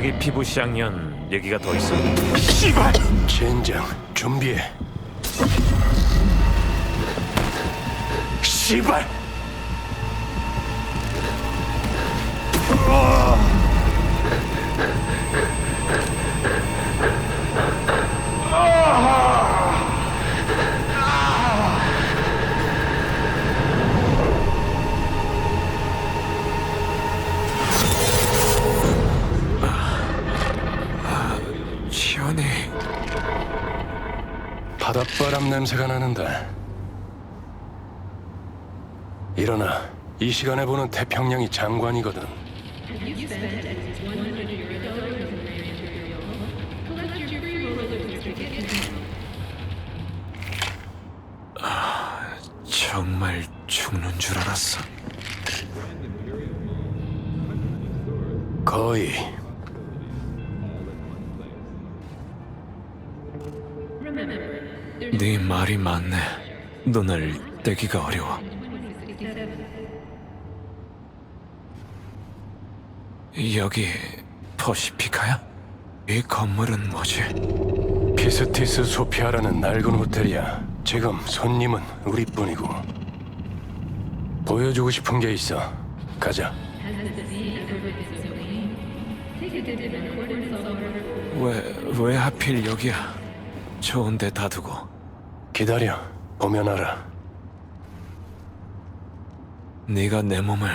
저기 피부 쌍년 얘기가 더 있어? 씨발! 젠장 준비해. 씨발! 시 원해. 바닷바람 냄새가 나는데. 일어나. 이 시간에 보는 태평양이 장관이거든. 정말 죽는 줄 알았어. 거의. 네 말이 맞네. 눈을 떼기가 어려워. 여기 퍼시피카야? 이 건물은 뭐지? 피스티스 소피아라는 낡은 호텔이야. 지금 손님은 우리뿐이고. 보여주고 싶은 게 있어. 가자. 왜, 왜 하필 여기야? 좋은데 다 두고. 기다려. 보면 알아. 네가 내 몸을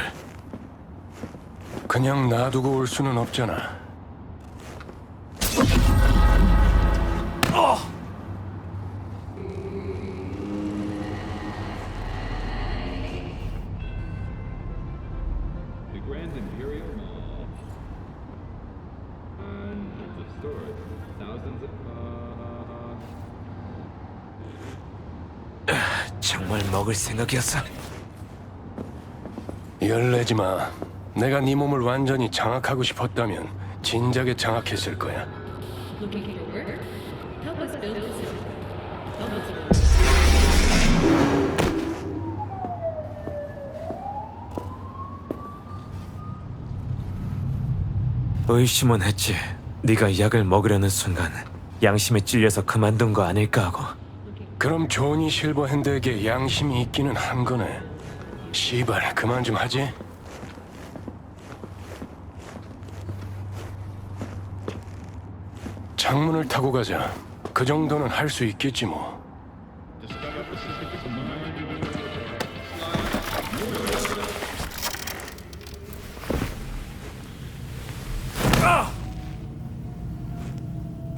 그냥 놔두고 올 수는 없잖아. 정말 먹을 생각이었어? 열내지 마. 내가 네 몸을 완전히 장악하고 싶었다면 진작에 장악했을 거야. Looking for work? Help us build a city. Help us 의심은 했지. 네가 약을 먹으려는 순간 양심에 찔려서 그만둔 거 아닐까 하고. 그럼 조니 실버핸드에게 양심이 있기는 한 거네. 시발, 그만 좀 하지. 창문을 타고 가자. 그 정도는 할 수 있겠지 뭐.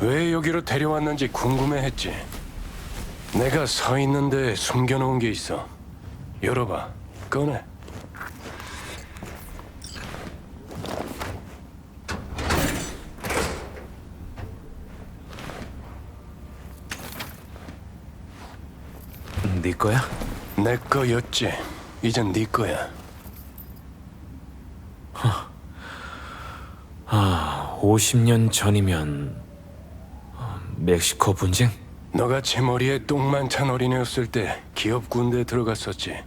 왜 여기로 데려왔는지 궁금해했지. 내가 서 있는데 숨겨놓은 게 있어. 열어봐. 꺼내. 네 거야? 내 거였지. 이젠 네 거야. 50년 전이면 어, 멕시코 분쟁? 너같이 머리에 똥만 찬 어린애였을 때 기업 군대에 들어갔었지.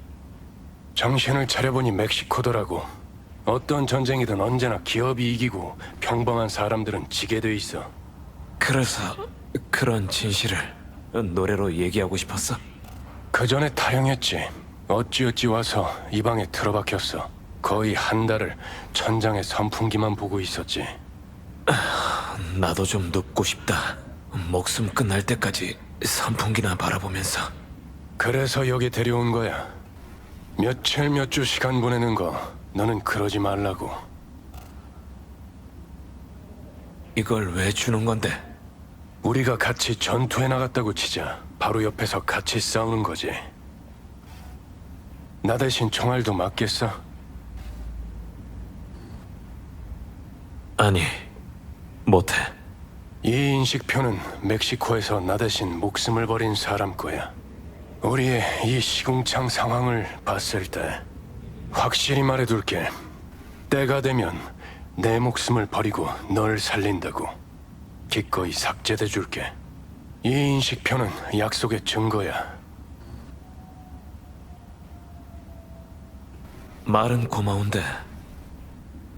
정신을 차려보니 멕시코더라고. 어떤 전쟁이든 언제나 기업이 이기고 평범한 사람들은 지게 돼 있어. 그래서 그런 진실을 노래로 얘기하고 싶었어. 그 전에 타령했지. 어찌어찌 와서 이 방에 틀어박혔어. 거의 한 달을 천장에 선풍기만 보고 있었지. 나도 좀 눕고 싶다. 목숨 끝날 때까지 선풍기나 바라보면서 그래서 여기 데려온 거야. 며칠 몇 주 시간 보내는 거 너는 그러지 말라고. 이걸 왜 주는 건데? 우리가 같이 전투에 나갔다고 치자. 바로 옆에서 같이 싸우는 거지. 나 대신 총알도 맞겠어? 아니, 못해. 이 인식표는 멕시코에서 나 대신 목숨을 버린 사람 거야. 우리의 이 시궁창 상황을 봤을 때 확실히 말해둘게. 때가 되면 내 목숨을 버리고 널 살린다고. 기꺼이 삭제돼 줄게. 이 인식표는 약속의 증거야. 말은 고마운데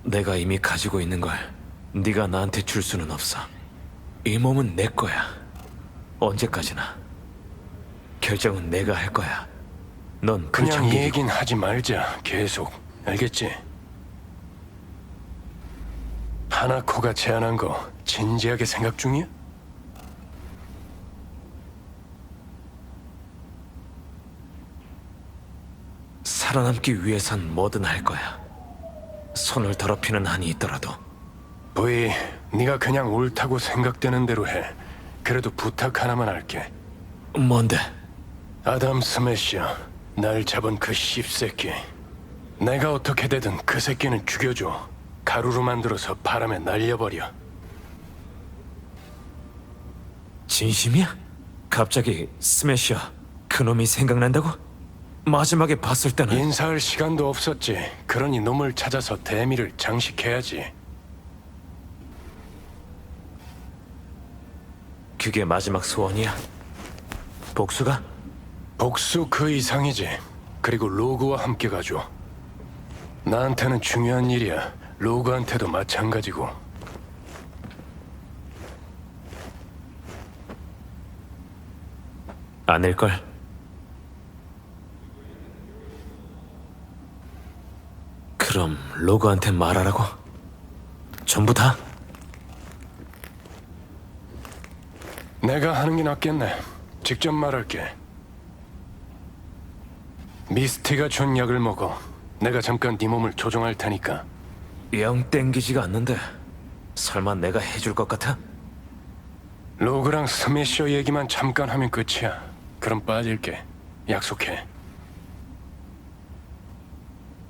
내가 이미 가지고 있는 걸 네가 나한테 줄 수는 없어. 이 몸은 내 거야. 언제까지나. 결정은 내가 할 거야. 넌 그 그냥 정기이고 얘긴 하지 말자. 계속. 알겠지? 하나코가 제안한 거 진지하게 생각 중이야? 살아남기 위해선 뭐든 할 거야. 손을 더럽히는 한이 있더라도 보이, 네가 그냥 옳다고 생각되는 대로 해. 그래도 부탁 하나만 할게. 뭔데? 아담 스매시야, 날 잡은 그 씹새끼. 내가 어떻게 되든 그 새끼는 죽여줘. 가루로 만들어서 바람에 날려버려. 진심이야? 갑자기 스매셔 그놈이 생각난다고? 마지막에 봤을 때는 인사할 시간도 없었지. 그러니 놈을 찾아서 대미를 장식해야지. 그게 마지막 소원이야? 복수가? 복수 그 이상이지. 그리고 로그와 함께 가줘. 나한테는 중요한 일이야. 로그한테도 마찬가지고. 아닐걸? 그럼 로그한테 말하라고? 전부 다? 내가 하는 게 낫겠네. 직접 말할게. 미스티가 준 약을 먹어. 내가 잠깐 네 몸을 조종할 테니까. 영 땡기지가 않는데 설마 내가 해줄 것 같아? 로그랑 스매셔 얘기만 잠깐 하면 끝이야. 그럼 빠질게. 약속해.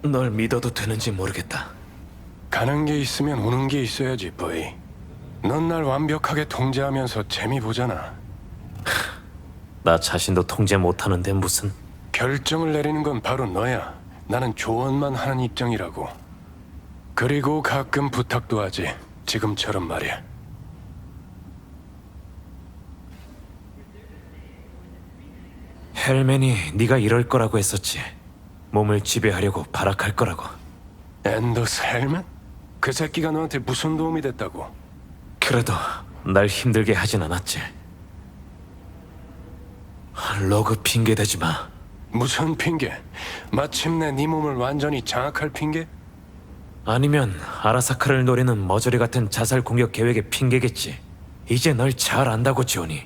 널 믿어도 되는지 모르겠다 가는 게 있으면 오는 게 있어야지, 보이. 넌 날 완벽하게 통제하면서 재미 보잖아. 나 자신도 통제 못하는데 무슨 결정을 내리는 건 바로 너야. 나는 조언만 하는 입장이라고. 그리고 가끔 부탁도 하지. 지금처럼 말이야. 헬맨이 네가 이럴 거라고 했었지 몸을 지배하려고 발악할 거라고 앤더스 헬맨? 그 새끼가 너한테 무슨 도움이 됐다고? 그래도 날 힘들게 하진 않았지. 로그 핑계 대지 마. 무슨 핑계? 마침내 네 몸을 완전히 장악할 핑계? 아니면 아라사카를 노리는 머저리 같은 자살 공격 계획의 핑계겠지. 이제 널 잘 안다고 지오니.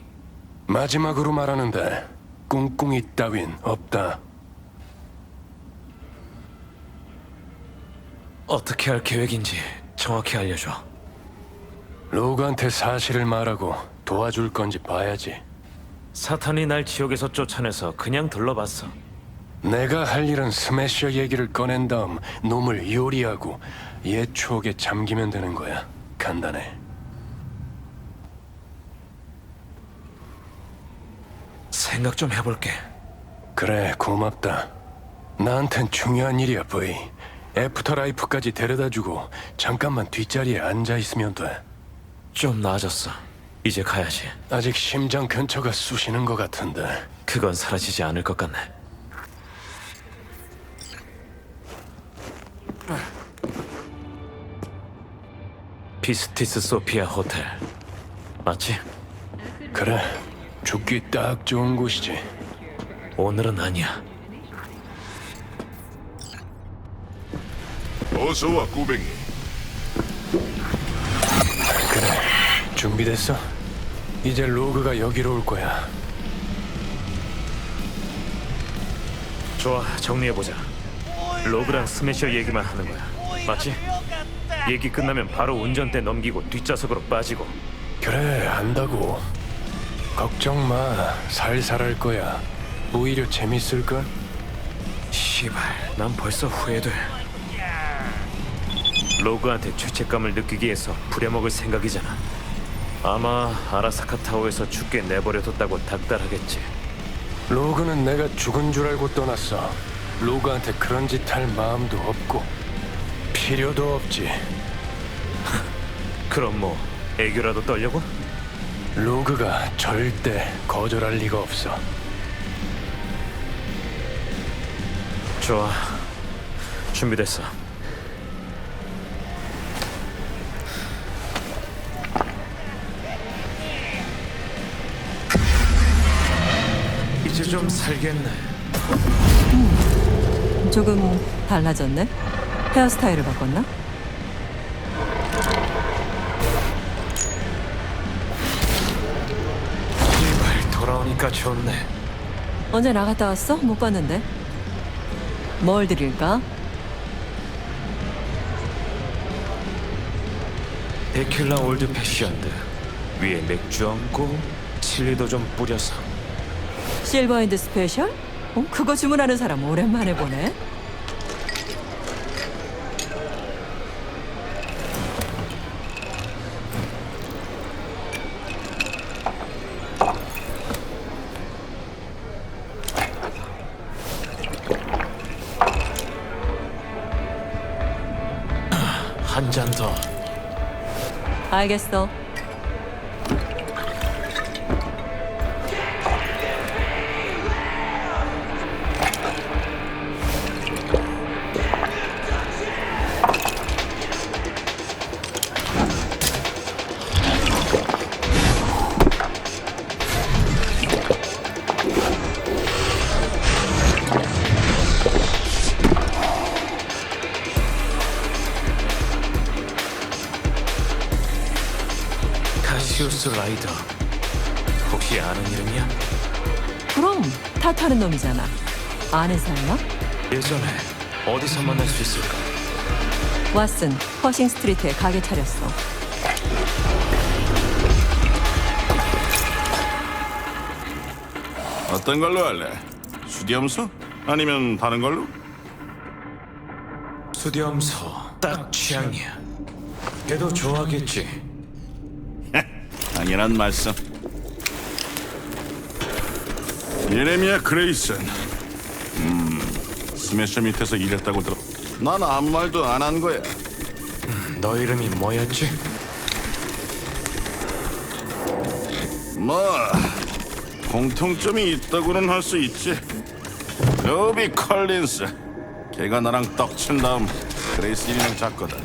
마지막으로 말하는데 꿍꿍이 따윈 없다. 어떻게 할 계획인지 정확히 알려줘. 로그한테 사실을 말하고 도와줄 건지 봐야지. 사탄이 날 지옥에서 쫓아내서 그냥 둘러봤어. 내가 할 일은 스매셔 얘기를 꺼낸 다음 놈을 요리하고 옛 추억에 잠기면 되는 거야. 간단해. 생각 좀 해볼게. 그래, 고맙다. 나한텐 중요한 일이야, 보이. 애프터 라이프까지 데려다주고 잠깐만 뒷자리에 앉아 있으면 돼. 좀 나아졌어. 이제 가야지. 아직 심장 근처가 쑤시는 것 같은데. 그건 사라지지 않을 것 같네. 비스티스 소피아 호텔 맞지? 그래, 죽기 딱 좋은 곳이지. 오늘은 아니야. 어서 와, 꾸뱅이. 준비됐어? 이제 로그가 여기로 올 거야. 좋아, 정리해보자. 로그랑 스매셔 얘기만 하는 거야. 맞지? 얘기 끝나면 바로 운전대 넘기고 뒷좌석으로 빠지고 그래, 안다고. 걱정 마, 살살 할 거야. 오히려 재밌을걸? 시발, 난 벌써 후회돼. 로그한테 죄책감을 느끼기 위해서 부려먹을 생각이잖아. 아마 아라사카 타워에서 죽게 내버려뒀다고 닥달하겠지. 로그는 내가 죽은 줄 알고 떠났어. 로그한테 그런 짓 할 마음도 없고 필요도 없지. 그럼 뭐 애교라도 떨려고? 로그가 절대 거절할 리가 없어. 좋아, 준비됐어. 이제 좀 살겠네. 조금 달라졌네. 헤어스타일을 바꿨나? 제발 돌아오니까 좋네. 언제 나갔다 왔어? 못 봤는데. 뭘 드릴까? 데킬라 올드 패션드 위에 맥주 얹고 칠리도 좀 뿌려서 실버핸드 스페셜? 어? 그거 주문하는 사람 오랜만에 보네. 한 잔 더. 알겠어. 라이더. 혹시 아는 이름이야? 그럼 타 타는 놈이잖아. 아는 사이야? 예전에 어디서 만날 수 있을까? 왓슨, 허싱 스트리트에 가게 차렸어. 어떤 걸로 할래? 수디염수? 아니면 다른 걸로? 수디엄소 딱 취향이야. 걔도 좋아하겠지. 당연한 말씀. 예레미야 그레이슨. 음, 스매셔 밑에서 일했다고 들어. 난 아무 말도 안 한 거야. 너 이름이 뭐였지? 뭐 공통점이 있다고는 할 수 있지. 로비 컬린스. 걔가 나랑 떡친 다음 그레이스 이름 잡거든.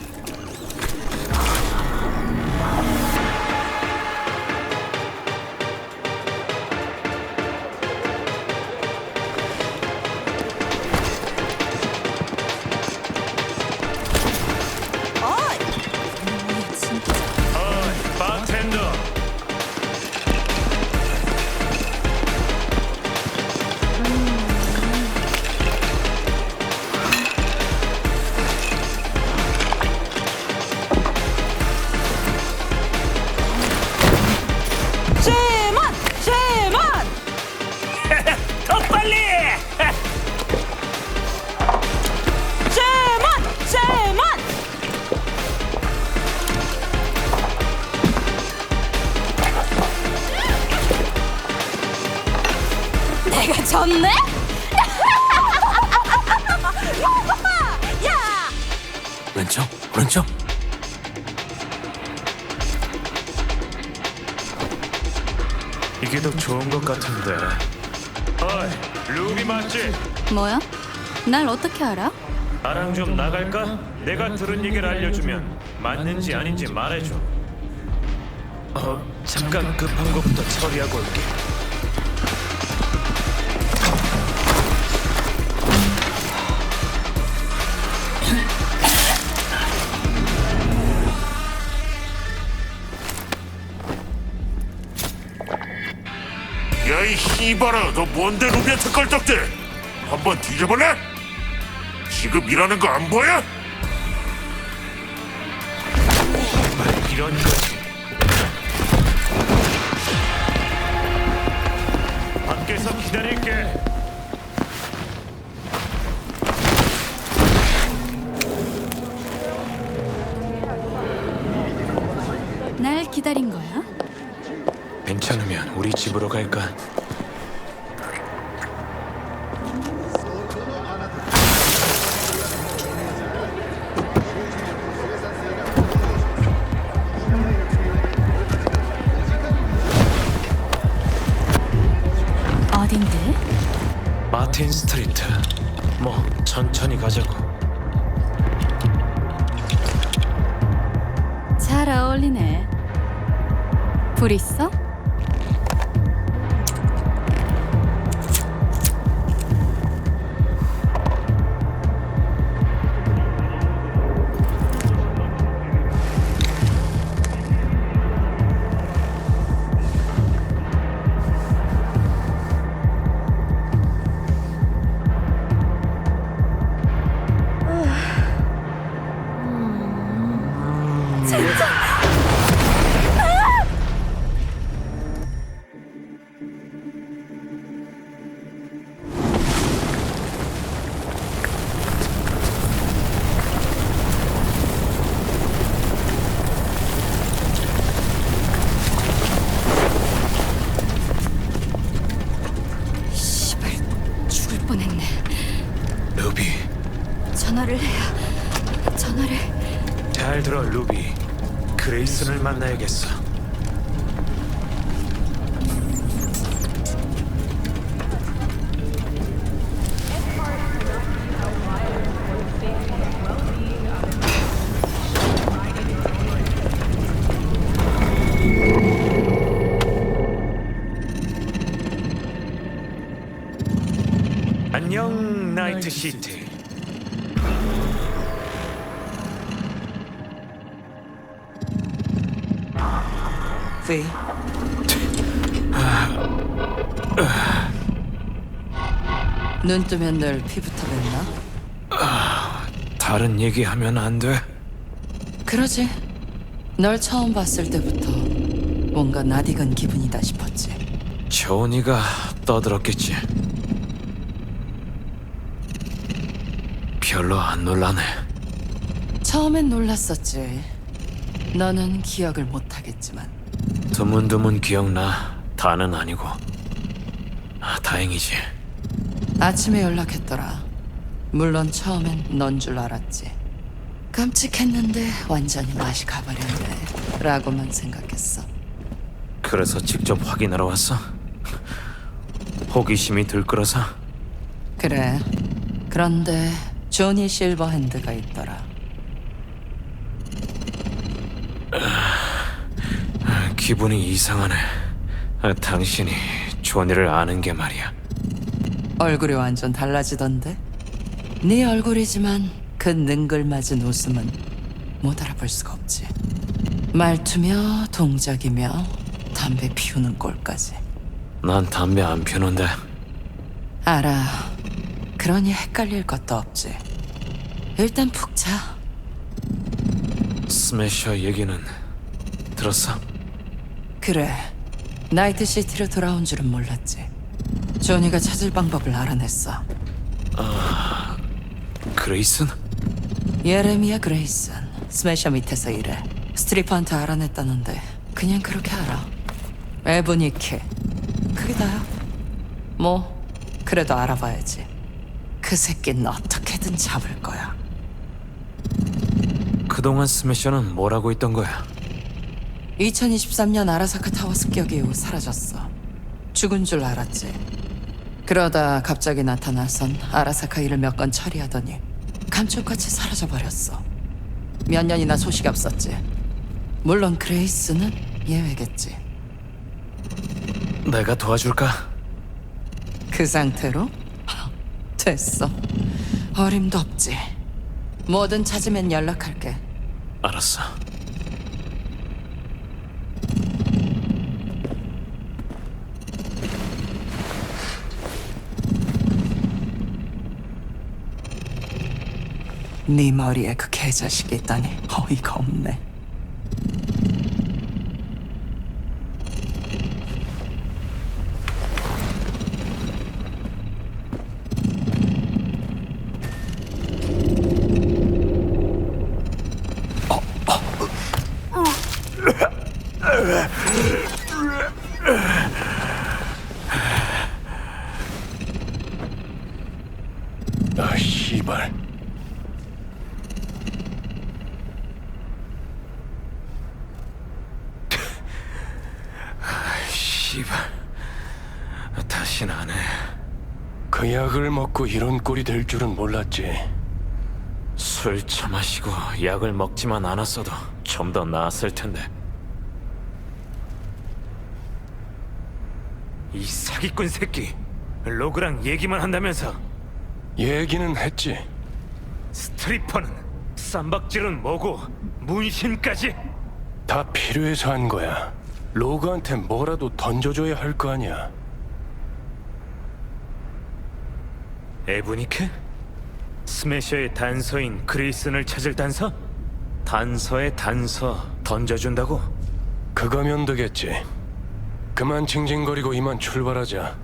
이게 더 좋은 것 같은데. 어이, 루비 맞지? 뭐야? 날 어떻게 알아? 나랑 좀 나갈까? 내가 들은 얘기를 알려주면 맞는지 아닌지 말해줘. 어, 잠깐 급한 것부터 처리하고 올게. 이 씨발아 너 뭔데 루비한테 껄떡대 한번 뒤져볼래? 지금 일하는 거 안 보여? 이런 거지. 밖에서 기다릴게. 날 기다린 거야? 괜찮으면 우리 집으로 갈까? 어딘데? 마틴 스트리트. 뭐 천천히 가자고. 잘 어울리네. 불 있어? 시티. 왜? 눈 뜨면 늘 피부터 뱉나? 다른 얘기하면 안 돼. 그러지. 널 처음 봤을 때부터 뭔가 낯익은 기분이다 싶었지. 조니가 떠들었겠지. 별로 안 놀라네. 처음엔 놀랐었지. 너는 기억을 못하겠지만 드문드문 기억나. 다는 아니고. 아, 다행이지. 아침에 연락했더라. 물론 처음엔 넌 줄 알았지. 깜찍했는데 완전히 맛이 가버렸네. 라고만 생각했어. 그래서 직접 확인하러 왔어. 호기심이 들끓어서 그래. 그런데 조니 실버핸드가 있더라. 기분이 이상하네. 아, 당신이 조니를 아는 게 말이야. 얼굴이 완전 달라지던데? 네 얼굴이지만 그 능글맞은 웃음은 못 알아볼 수가 없지. 말투며 동작이며 담배 피우는 꼴까지. 난 담배 안 피우는데 알아. 그러니 헷갈릴 것도 없지. 일단 푹 자. 스매셔 얘기는 들었어? 그래. 나이트 시티로 돌아온 줄은 몰랐지. 조니가 찾을 방법을 알아냈어. 그레이슨? 예레미야 그레이슨. 스매셔 밑에서 일해. 스트리퍼한테 알아냈다는데 그냥 그렇게 알아. 에브니키. 그게 다야. 뭐 그래도 알아봐야지. 그 새끼는 어떻게든 잡을 거야. 그동안 스매셔는 뭘 하고 있던 거야? 2023년 아라사카 타워 습격 이후 사라졌어. 죽은 줄 알았지. 그러다 갑자기 나타나선 아라사카 일을 몇 건 처리하더니 감쪽같이 사라져 버렸어. 몇 년이나 소식이 없었지. 물론 그레이스는 예외겠지. 내가 도와줄까? 그 상태로? 됐어. 어림도 없지. 뭐든 찾으면 연락할게. 알았어. 네 머리에 그 개자식이 있다니 어이가 없네. 아 씨발. 씨발. 다신 안 해. 그 약을 먹고 이런 꼴이 될 줄은 몰랐지. 술 처마시고 약을 먹지만 않았어도 좀 더 나았을 텐데. 이 사기꾼 새끼. 로그랑 얘기만 한다면서 얘기는 했지. 스트리퍼는 쌈박질은 뭐고 문신까지 다 필요해서 한 거야. 로그한테 뭐라도 던져줘야 할 거 아니야. 에브니크? 스매셔의 단서인 그레이슨을 찾을 단서? 단서의 단서 던져준다고? 그거면 되겠지. 그만 징징거리고 이만 출발하자.